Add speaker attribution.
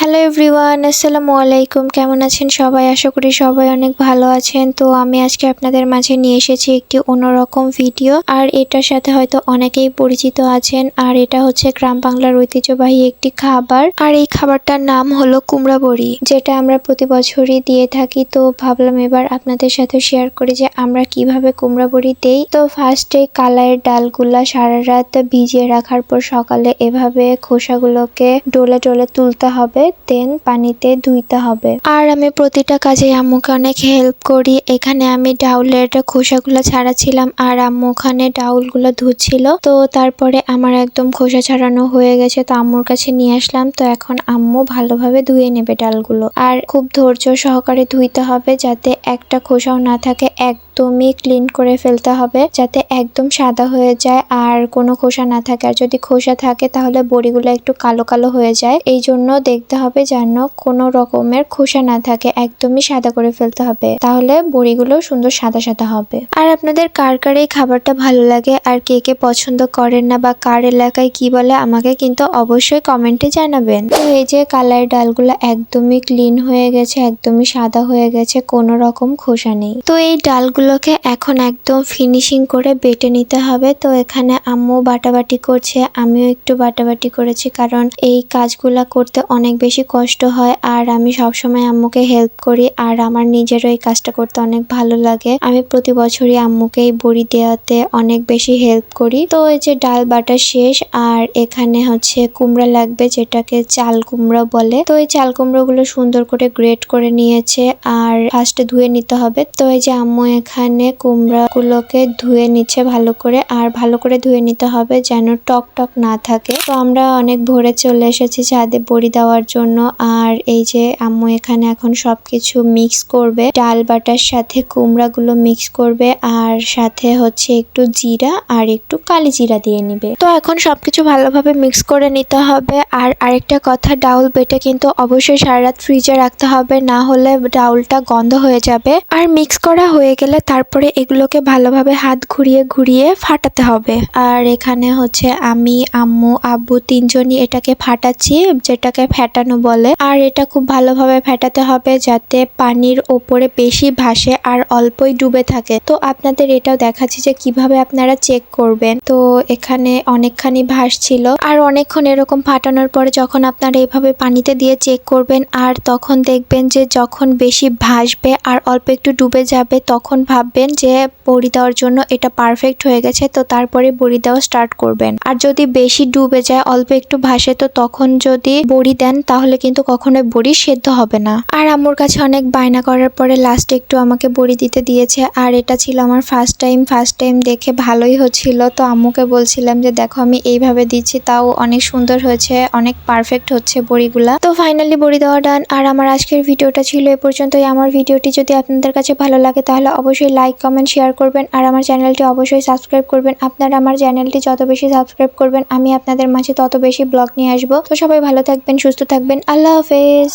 Speaker 1: Hello everyone আসসালামু আলাইকুম কেমন আছেন সবাই? আশা করি সবাই অনেক ভালো আছেন। তো আমি আজকে আপনাদের মাঝে নিয়ে এসেছি একটি অন্যরকম ভিডিও আর এটার সাথে হয়তো অনেকেই পরিচিত আছেন। আর এটা হচ্ছে গ্রাম বাংলার ঐতিহ্যবাহী একটি খাবার। আর এই খাবারটার নাম হলো কুমড়া বড়ি, যেটা আমরা প্রতি বছরই দিয়ে থাকি। তো ভাবলাম এবার আপনাদের সাথে শেয়ার করি যে আমরা কীভাবে কুমড়া বড়ি দেই। তো ফার্স্টে কালাইয়ের ডালগুলা সারা রাত ভিজিয়ে রাখার পর সকালে এভাবে খোসাগুলোকে ডলে ডলে তুলতে হবে। দেন পানিতে ধুইতে হবে। আর আমি প্রতিটা কাজে আম্মুকে অনেক হেল্প করি। এখানে আমি ডাউলের খোসাগুলো ছাড়াচ্ছিলাম আর আম্মু ওখানে ডাউলগুলো ধুচ্ছিল। তো তারপরে আমার একদম খোসা ছাড়ানো হয়ে গেছে। তো আম্মুর কাছে নিয়ে আসলাম। তো এখন আম্মু ভালোভাবে ধুয়ে নেবে ডালগুলো। আর খুব ধৈর্য সহকারে ধুইতে হবে যাতে একটা খোসাও না থাকে, একদমই ক্লিন করে ফেলতে হবে যাতে একদম সাদা হয়ে যায় আর কোনো খোসা না থাকে। আর যদি খোসা থাকে তাহলে বড়িগুলো একটু কালো কালো হয়ে যায়। এই জন্য দেখতে হবে যেন কোনো রকমের খোসা না থাকে, একদমই সাদা করে ফেলতে হবে। তাহলে বড়িগুলো সুন্দর সাদা সাদা হবে। আর আপনাদের কার কার এই খাবারটা ভালো লাগে, আর কে কে পছন্দ করেন না, বা কার এলাকায় কি বলে, আমাকে কিন্তু অবশ্যই কমেন্টে জানাবেন। তো এই যে কালার ডালগুলো একদমই ক্লিন হয়ে গেছে, একদমই সাদা হয়ে গেছে, কোনো রকম খোসা নেই। তো এই ডালগুলোকে এখন একদম ফিনিশিং করে বেটে নিতে হবে। তো এখানে আম্মু বাটাবাটি করছে, আমিও একটু বাটাবাটি করেছি, কারণ এই কাজগুলা করতে অনেক বেশি কষ্ট হয় আর আমি সবসময় আম্মুকে হেল্প করি আর আমার নিজেরও এই কাজটা করতে অনেক ভালো লাগে। আমি প্রতি বছরই আম্মুকে এই বড়ি দেওয়াতে অনেক বেশি হেল্প করি। তো এই যে ডাল বাটা শেষ আর এখানে হচ্ছে কুমড়া লাগবে যেটাকে চাল কুমড়া বলে। তো এই চাল কুমড়ো গুলো সুন্দর করে গ্রেট করে নিয়েছে আর ফার্স্টে ধুয়ে নিতে হবে। তো এই যে আম্মু এখানে কুমড়া গুলোকে ধুয়ে নিচ্ছে ভালো করে আর ভালো করে ধুয়ে নিতে হবে যেন টক টক না থাকে। তো আমরা অনেক ভোরে চলে এসেছি ছাদে বড়ি দেওয়ার জন্য। আর এই যে আম্মু এখানে এখন সবকিছু মিক্স করবে। ডাল বাটার সাথে কুমড়া গুলো মিক্স করবে। আর সাথে হচ্ছে একটু জিরা আর একটু কালি জিরা দিয়ে নিবে। তো এখন সবকিছু ভালোভাবে মিক্স করে নিতে হবে। আর আরেকটা কথা, ডাউল বেটে কিন্তু অবশ্যই সারা রাত ফ্রিজে রাখতে হবে। না হলে ডাউলটা গন্ধ হয়ে যাবে। আর মিক্স করা হয়ে গেলে তারপরে এগুলোকে ভালোভাবে হাত ঘুরিয়ে ঘুরিয়ে ফাটাতে হবে। আর এখানে হচ্ছে আমি, আম্মু, আব্বু তিনজনই এটাকে ফাটাচ্ছি, যেটাকে ফ্যাটানো বলে, আর এটা খুব ভালোভাবে ফেটাতে হবে যাতে পানির ওপরে বেশি ভাসে আর অল্পই ডুবে থাকে। তো আপনাদের এটাও দেখাচ্ছি যে কীভাবে আপনারা চেক করবেন। তো এখানে অনেকখানি ভাসছিল। আর অনেকক্ষণ এরকম ফাটানোর পরে যখন আপনারা এইভাবে পানিতে দিয়ে চেক করবেন, আর তখন দেখবেন যে যখন বেশি ভাসবে আর অল্প একটু ডুবে যাবে, তখন ভাববেন যে বড়ি দেওয়ার জন্য এটা পারফেক্ট হয়ে গেছে, তো তারপরে বড়ি দেওয়া স্টার্ট করবেন। আর যদি বেশি ডুবে যায়, অল্প একটু ভাসে, তো তখন যদি বড়ি দেন তাহলে কিন্তু কখনোই বড়ি সেদ্ধ হবে না। আর আম্মুর কাছে অনেক বায়না করার পরে লাস্টে একটু আমাকে বড়ি দিতে দিয়েছে। আর এটা ছিল আমার ফার্স্ট টাইম ফার্স্ট টাইম দেখে ভালোই হচ্ছিল। তো আম্মুকে বলছিলাম যে, দেখো, আমি এইভাবে দিচ্ছি, তাও অনেক সুন্দর হয়েছে, অনেক পারফেক্ট হচ্ছে বড়িগুলা। তো ফাইনালি বড়ি দেওয়া ডান আর আমার আজকের ভিডিওটা ছিল এ পর্যন্তই। আমার ভিডিওটি যদি আপনাদের কাছে ভালো লাগে, তাহলে অবশ্যই লাইক কমেন্ট শেয়ার করবেন। আর আমার চ্যানেলটি অবশ্যই সাবস্ক্রাইব করবেন। আপনারা আমার চ্যানেলটি যত বেশি সাবস্ক্রাইব করবেন, আমি আপনাদের মাঝে তত বেশি ব্লগ নিয়ে আসব। তো সবাই ভালো থাকবেন, সুস্থ থাকবেন আল্লাহ হাফেজ